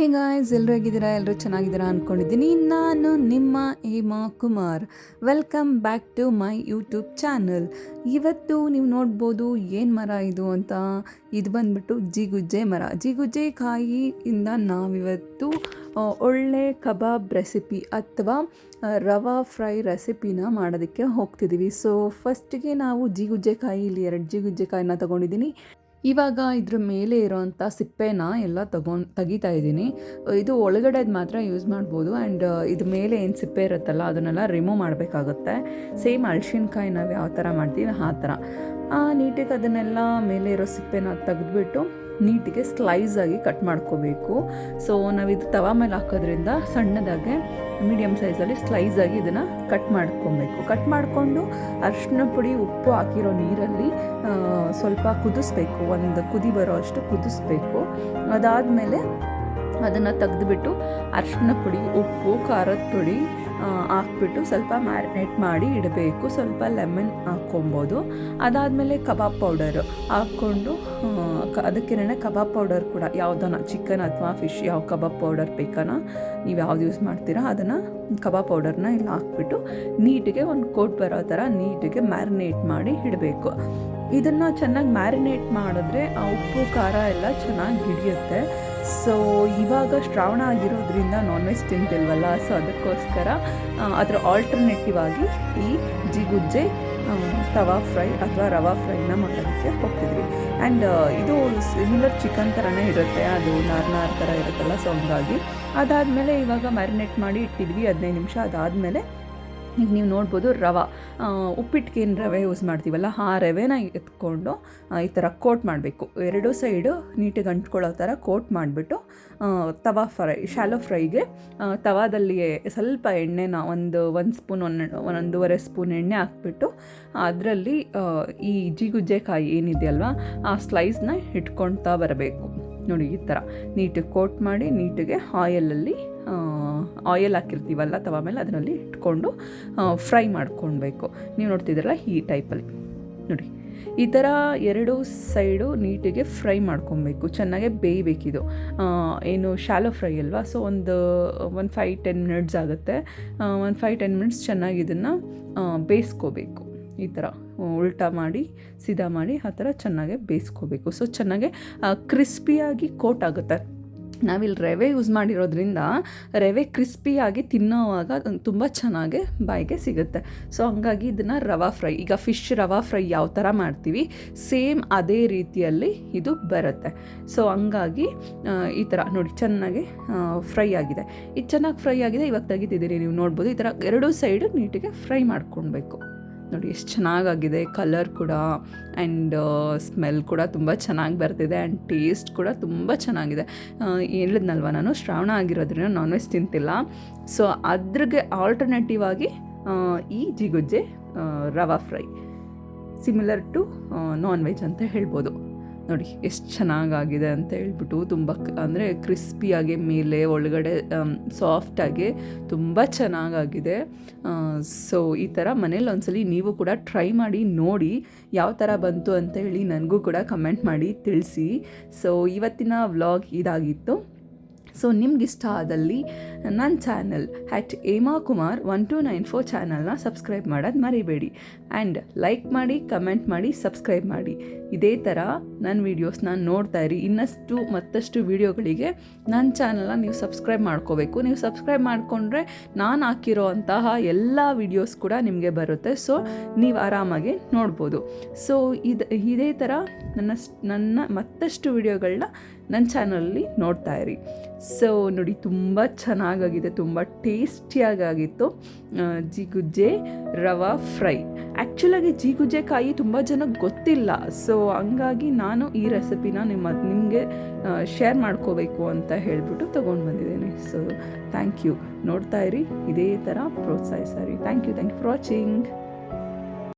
Hey guys ಎಲ್ಲರೂ ಹೇಗಿದ್ದೀರಾ? ಎಲ್ಲರೂ ಚೆನ್ನಾಗಿದ್ದೀರಾ ಅಂದ್ಕೊಂಡಿದ್ದೀನಿ ನಾನು ನಿಮ್ಮ Hema Kumar. Welcome back to my YouTube channel ಇವತ್ತು ನೀವು ನೋಡ್ಬೋದು ಏನು ಮರ ಇದು ಅಂತ. ಇದು ಬಂದ್ಬಿಟ್ಟು ಜಿಗುಜ್ಜೆ ಮರ. ಜಿಗುಜ್ಜೆ ಕಾಯಿಯಿಂದ ನಾವಿವತ್ತು ಒಳ್ಳೆ ಕಬಾಬ್ ರೆಸಿಪಿ ಅಥವಾ ರವಾ ಫ್ರೈ ರೆಸಿಪಿನ ಮಾಡೋದಕ್ಕೆ ಹೋಗ್ತಿದ್ದೀವಿ ಸೊ ಫಸ್ಟಿಗೆ ನಾವು ಜಿಗುಜ್ಜೆಕಾಯಿ ಇಲ್ಲಿ ಎರಡು ಜಿಗುಜ್ಜೆಕಾಯಿನ ತೊಗೊಂಡಿದ್ದೀನಿ. ಇವಾಗ ಇದ್ರ ಮೇಲೆ ಇರೋವಂಥ ಸಿಪ್ಪೆನ ಎಲ್ಲ ತಗೊಂಡು ತೆಗಿತಾ ಇದ್ದೀನಿ. ಇದು ಒಳಗಡೆದು ಮಾತ್ರ ಯೂಸ್ ಮಾಡ್ಬೋದು. ಆ್ಯಂಡ್ ಇದ್ರ ಮೇಲೆ ಏನು ಸಿಪ್ಪೆ ಇರುತ್ತಲ್ಲ, ಅದನ್ನೆಲ್ಲ ರಿಮೂವ್ ಮಾಡಬೇಕಾಗುತ್ತೆ. ಸೇಮ್ ಅಳ್ಸಿನ್ಕಾಯಿ ನಾವು ಯಾವ ಥರ ಮಾಡ್ತೀವಿ, ಆ ಥರ ನೀಟಿಗೆ ಅದನ್ನೆಲ್ಲ ಮೇಲೆ ಇರೋ ಸಿಪ್ಪೆನ ತೆಗೆದ್ಬಿಟ್ಟು ನೀಟಿಗೆ ಸ್ಲೈಸ್ ಆಗಿ ಕಟ್ ಮಾಡ್ಕೋಬೇಕು. ಸೊ ನಾವಿದು ತವಾ ಮೇಲೆ ಹಾಕೋದ್ರಿಂದ ಸಣ್ಣದಾಗೆ ಮೀಡಿಯಮ್ ಸೈಜಲ್ಲಿ ಸ್ಲೈಸ್ ಆಗಿ ಇದನ್ನು ಕಟ್ ಮಾಡ್ಕೊಬೇಕು. ಕಟ್ ಮಾಡಿಕೊಂಡು ಅರಿಶಿನ ಪುಡಿ, ಉಪ್ಪು ಹಾಕಿರೋ ನೀರಲ್ಲಿ ಸ್ವಲ್ಪ ಕುದಿಸ್ಬೇಕು. ಒಂದು ಕುದಿ ಬರೋ ಅಷ್ಟು ಕುದಿಸ್ಬೇಕು. ಅದಾದಮೇಲೆ ಅದನ್ನು ತೆಗೆದುಬಿಟ್ಟು ಅರಿಶಿನ ಪುಡಿ, ಉಪ್ಪು, ಖಾರದ ಪುಡಿ ಹಾಕ್ಬಿಟ್ಟು ಸ್ವಲ್ಪ ಮ್ಯಾರಿನೇಟ್ ಮಾಡಿ ಇಡಬೇಕು. ಸ್ವಲ್ಪ ಲೆಮನ್ ಹಾಕ್ಕೊಬೋದು. ಅದಾದಮೇಲೆ ಕಬಾಬ್ ಪೌಡರು ಹಾಕ್ಕೊಂಡು ಅದಕ್ಕೇನೆ ಕಬಾಬ್ ಪೌಡರ್ ಕೂಡ ಯಾವುದನ್ನ ಚಿಕನ್ ಅಥವಾ ಫಿಶ್ ಯಾವ ಕಬಾಬ್ ಪೌಡರ್ ಬೇಕನ ನೀವು ಯಾವ್ದು ಯೂಸ್ ಮಾಡ್ತೀರಾ ಅದನ್ನು ಕಬಾಬ್ ಪೌಡರ್ನ ಇಲ್ಲಿ ಹಾಕ್ಬಿಟ್ಟು ನೀಟಿಗೆ ಒಂದು ಕೋಟ್ ಬರೋ ಥರ ನೀಟಿಗೆ ಮ್ಯಾರಿನೇಟ್ ಮಾಡಿ ಇಡಬೇಕು. ಇದನ್ನು ಚೆನ್ನಾಗಿ ಮ್ಯಾರಿನೇಟ್ ಮಾಡಿದ್ರೆ ಆ ಉಪ್ಪು, ಖಾರ ಎಲ್ಲ ಚೆನ್ನಾಗಿ ಹಿಡಿಯುತ್ತೆ. ಸೊ ಇವಾಗ ಶ್ರಾವಣ ಆಗಿರೋದ್ರಿಂದ ನಾನ್ ವೆಜ್ ತಿಂತಿಲ್ವಲ್ಲ ಸೊ ಅದಕ್ಕೋಸ್ಕರ ಅದರ ಆಲ್ಟರ್ನೇಟಿವ್ ಆಗಿ ಈ ಜಿಗುಜ್ಜೆ ತವಾ ಫ್ರೈ ಅಥವಾ ರವಾ ಫ್ರೈನ ಮಾಡೋದಕ್ಕೆ ಹೋಗ್ತಿದ್ವಿ. ಆ್ಯಂಡ್ ಇದು ಸಿಮಿಲರ್ ಚಿಕನ್ ಥರನೇ ಇರುತ್ತೆ, ಅದು ನಾರ್ ನಾರ್ ಥರ ಇರುತ್ತಲ್ಲ ಸೊ ಹಂಗಾಗಿ. ಅದಾದಮೇಲೆ ಇವಾಗ ಮ್ಯಾರಿನೇಟ್ ಮಾಡಿ ಇಟ್ಟಿದ್ವಿ, ಹದಿನೈದು ನಿಮಿಷ ಅದಾದಮೇಲೆ ಈಗ ನೀವು ನೋಡ್ಬೋದು ರವೆ ಉಪ್ಪಿಟ್ಟಿಗೆ ಏನು ರವೆ ಯೂಸ್ ಮಾಡ್ತೀವಲ್ಲ, ಆ ರವೆನ ಎತ್ಕೊಂಡು ಈ ಥರ ಕೋಟ್ ಮಾಡಬೇಕು. ಎರಡೂ ಸೈಡು ನೀಟಾಗಿ ಅಂಟ್ಕೊಳ್ಳೋ ಥರ ಕೋಟ್ ಮಾಡಿಬಿಟ್ಟು ತವಾ ಫ್ರೈ ಶಾಲೋ ಫ್ರೈಗೆ ತವಾದಲ್ಲಿ ಸ್ವಲ್ಪ ಎಣ್ಣೆನ ಒಂದು ಒಂದು ಸ್ಪೂನ್ ಒಂದು, ಒಂದೂವರೆ ಸ್ಪೂನ್ ಎಣ್ಣೆ ಹಾಕ್ಬಿಟ್ಟು, ಅದರಲ್ಲಿ ಈ ಜಿಗುಜ್ಜೆಕಾಯಿ ಏನಿದೆಯಲ್ವ ಆ ಸ್ಲೈಸ್ನ ಇಟ್ಕೊಳ್ತಾ ಬರಬೇಕು. ನೋಡಿ ಈ ಥರ ನೀಟಾಗಿ ಕೋಟ್ ಮಾಡಿ, ನೀಟಿಗೆ ಆಯಲಲ್ಲಿ ಆಯಿಲ್ ಹಾಕಿರ್ತೀವಲ್ಲ, ತವ ಮೇಲೆ ಅದರಲ್ಲಿ ಇಟ್ಕೊಂಡು ಫ್ರೈ ಮಾಡ್ಕೊಳ್ಬೇಕು. ನೀವು ನೋಡ್ತಿದ್ದೀರಲ್ಲ ಈ ಟೈಪಲ್ಲಿ ನೋಡಿ, ಈ ಥರ ಎರಡು ಸೈಡು ನೀಟಿಗೆ ಫ್ರೈ ಮಾಡ್ಕೊಬೇಕು ಚೆನ್ನಾಗೆ ಬೇಯಬೇಕಿದು. ಏನು ಶಾಲೋ ಫ್ರೈ ಅಲ್ವಾ? ಸೊ ಒಂದು ಒಂದು ಫೈವ್ ಟೆನ್ ಮಿನಿಟ್ಸ್ ಆಗುತ್ತೆ. ಒಂದು ಫೈವ್ ಟೆನ್ ಮಿನಿಟ್ಸ್ ಚೆನ್ನಾಗಿ ಇದನ್ನು ಬೇಯಿಸ್ಕೋಬೇಕು. ಈ ಥರ ಉಲ್ಟಾ ಮಾಡಿ, ಸೀದಾ ಮಾಡಿ ಆ ಥರ ಚೆನ್ನಾಗೆ ಬೇಯಿಸ್ಕೋಬೇಕು. ಸೊ ಚೆನ್ನಾಗೆ ಕ್ರಿಸ್ಪಿಯಾಗಿ ಕೋಟ್ ಆಗುತ್ತೆ. ನಾವಿಲ್ಲಿ ರವೆ ಯೂಸ್ ಮಾಡಿರೋದ್ರಿಂದ ರವೆ ಕ್ರಿಸ್ಪಿಯಾಗಿ ತಿನ್ನೋವಾಗ ತುಂಬ ಚೆನ್ನಾಗಿ ಬಾಯಿಗೆ ಸಿಗುತ್ತೆ. ಸೊ ಹಂಗಾಗಿ ಇದನ್ನು ರವಾ ಫ್ರೈ, ಈಗ ಫಿಶ್ ರವಾ ಫ್ರೈ ಯಾವ ಥರ ಮಾಡ್ತೀವಿ, ಸೇಮ್ ಅದೇ ರೀತಿಯಲ್ಲಿ ಇದು ಬರುತ್ತೆ. ಸೊ ಹಂಗಾಗಿ ಈ ಥರ ನೋಡಿ ಚೆನ್ನಾಗಿ ಫ್ರೈ ಆಗಿದೆ. ಇದು ಚೆನ್ನಾಗಿ ಫ್ರೈ ಆಗಿದೆ, ಇವಾಗ ತೆಗಿತಿದ್ದೀರಿ, ನೀವು ನೋಡ್ಬೋದು. ಈ ಥರ ಎರಡೂ ಸೈಡು ನೀಟಿಗೆ ಫ್ರೈ ಮಾಡ್ಕೊಳ್ಬೇಕು ನೋಡಿ, ಎಷ್ಟು ಚೆನ್ನಾಗಾಗಿದೆ ಕಲರ್ ಕೂಡ ಆ್ಯಂಡ್ ಸ್ಮೆಲ್ ಕೂಡ ತುಂಬ ಚೆನ್ನಾಗಿ ಬರ್ತಿದೆ ಆ್ಯಂಡ್ ಟೇಸ್ಟ್ ಕೂಡ ತುಂಬ ಚೆನ್ನಾಗಿದೆ. ಹೇಳಿದ್ನಲ್ವ ನಾನು, ಶ್ರಾವಣ ಆಗಿರೋದ್ರಿಂದ ನಾನ್ ವೆಜ್ ತಿಂತಿಲ್ಲ. ಸೊ ಅದ್ರಿಗೆ ಆಲ್ಟರ್ನೇಟಿವ್ ಆಗಿ ಈ ಜಿಗುಜ್ಜೆ rava fry. Similar to non veg ಅಂತ ಹೇಳ್ಬೋದು. ನೋಡಿ, ಎಷ್ಟು ಚೆನ್ನಾಗಾಗಿದೆ ಅಂತ ಹೇಳ್ಬಿಟ್ಟು ತುಂಬ ಅಂದರೆ ಕ್ರಿಸ್ಪಿಯಾಗಿ ಮೇಲೆ ಒಳಗಡೆ ಸಾಫ್ಟಾಗಿ ತುಂಬ ಚೆನ್ನಾಗಾಗಿದೆ. ಸೊ ಈ ಥರ ಮನೇಲಿ ಒಂದ್ಸಲಿ ನೀವು ಕೂಡ ಟ್ರೈ ಮಾಡಿ, ನೋಡಿ ಯಾವ ಥರ ಬಂತು ಅಂತ ಹೇಳಿ ನನಗೂ ಕೂಡ ಕಮೆಂಟ್ ಮಾಡಿ ತಿಳಿಸಿ. ಸೊ ಇವತ್ತಿನ ವ್ಲಾಗ್ ಇದಾಗಿತ್ತು. ಸೊ ನಿಮ್ಗೆ ಇಷ್ಟ ಆದಲ್ಲಿ ನನ್ನ channel at Hema Kumar one two nine four ಚಾನಲ್ನ ಸಬ್ಸ್ಕ್ರೈಬ್ ಮಾಡೋದು ಮರಿಬೇಡಿ. ಆ್ಯಂಡ್ ಲೈಕ್ ಮಾಡಿ ಕಮೆಂಟ್ ಮಾಡಿ ಸಬ್ಸ್ಕ್ರೈಬ್ ಮಾಡಿ. ಇದೇ ಥರ ನನ್ನ ವೀಡಿಯೋಸ್ನ ನೋಡ್ತಾ ಇರಿ. ಇನ್ನಷ್ಟು ಮತ್ತಷ್ಟು ವೀಡಿಯೋಗಳಿಗೆ ನನ್ನ ಚಾನಲ್ನ ನೀವು ಸಬ್ಸ್ಕ್ರೈಬ್ ಮಾಡ್ಕೋಬೇಕು. ನೀವು ಸಬ್ಸ್ಕ್ರೈಬ್ ಮಾಡಿಕೊಂಡ್ರೆ ನಾನು ಹಾಕಿರೋ ಅಂತಹ ಎಲ್ಲ ವೀಡಿಯೋಸ್ ಕೂಡ ನಿಮಗೆ ಬರುತ್ತೆ. ಸೊ ನೀವು ಆರಾಮಾಗಿ ನೋಡ್ಬೋದು. ಸೊ ಇದು, ಇದೇ ಥರ ನನ್ನ ನನ್ನ ಮತ್ತಷ್ಟು ವೀಡಿಯೋಗಳನ್ನ ನನ್ನ ಚಾನಲಲ್ಲಿ ನೋಡ್ತಾ ಇರಿ. ಸೊ ನೋಡಿ, ತುಂಬ ಚೆನ್ನಾಗಾಗಿದೆ, ತುಂಬ ಟೇಸ್ಟಿಯಾಗಿತ್ತು ಜಿಗುಜ್ಜೆ ರವಾ ಫ್ರೈ. ಆ್ಯಕ್ಚುಲಾಗಿ ಜಿಗುಜ್ಜೆಕಾಯಿ ತುಂಬ ಜನಕ್ಕೆ ಗೊತ್ತಿಲ್ಲ. ಸೊ ಹಂಗಾಗಿ ನಾನು ಈ ರೆಸಿಪಿನ ನಿಮ್ಮ, ನಿಮಗೆ ಶೇರ್ ಮಾಡ್ಕೋಬೇಕು ಅಂತ ಹೇಳಿಬಿಟ್ಟು ತೊಗೊಂಡು ಬಂದಿದ್ದೇನೆ. So thank you. ನೋಡ್ತಾ ಇರಿ, ಇದೇ ಥರ ಪ್ರೋತ್ಸಾಹಿಸ್ತಾ thank you thank you for watching.